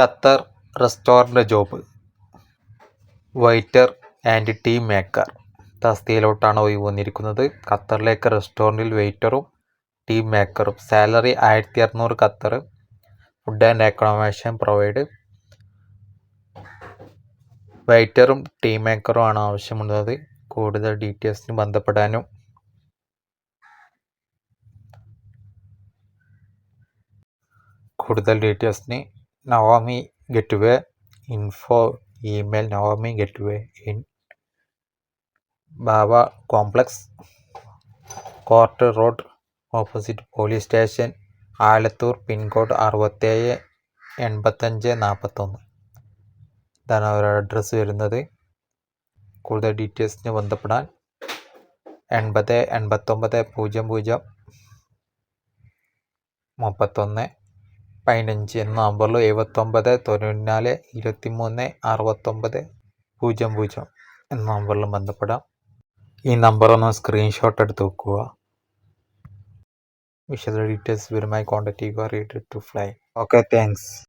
Qatar restaurant job. Waiter and tea maker. തസ്തിയിലോട്ടാണ് ഒഴിവ് വന്നിരിക്കുന്നത്. ഖത്തറിലേക്ക് റെസ്റ്റോറന്റിൽ വെയ്റ്ററും ടീ മേക്കറും. സാലറി ആയിരത്തി അറുന്നൂറ് Qatar food and accommodation provide. വെയ്റ്ററും tea മേക്കറും ആണ് ആവശ്യമുള്ളത്. കൂടുതൽ ഡീറ്റെയിൽസിന് ബന്ധപ്പെടാനും കൂടുതൽ ഡീറ്റെയിൽസിന് Naomi gateway info email Naomi gateway in Baba complex court road opposite police station Alathur pincode അറുപത്തേഴ് എൺപത്തഞ്ച് നാൽപ്പത്തൊന്ന് ഇതാണ് അവരുടെ അഡ്രസ്സ് വരുന്നത്. കൂടുതൽ ഡീറ്റെയിൽസിന് ബന്ധപ്പെടാൻ എൺപത് എൺപത്തൊമ്പത് പൂജ്യം പൂജ്യം മുപ്പത്തൊന്ന് പതിനഞ്ച് എന്ന നമ്പറിൽ എഴുപത്തൊമ്പത് തൊണ്ണൂറ്റിനാല് ഇരുപത്തിമൂന്ന് അറുപത്തൊമ്പത് പൂജ്യം പൂജ്യം എന്ന നമ്പറിൽ ബന്ധപ്പെടാം. ഈ നമ്പർ ഒന്ന് സ്ക്രീൻഷോട്ട് എടുത്ത് വെക്കുക. വിശദ ഡീറ്റെയിൽസ് വിവരമായി കോൺടാക്ട് ചെയ്യുക. Read to fly okay thanks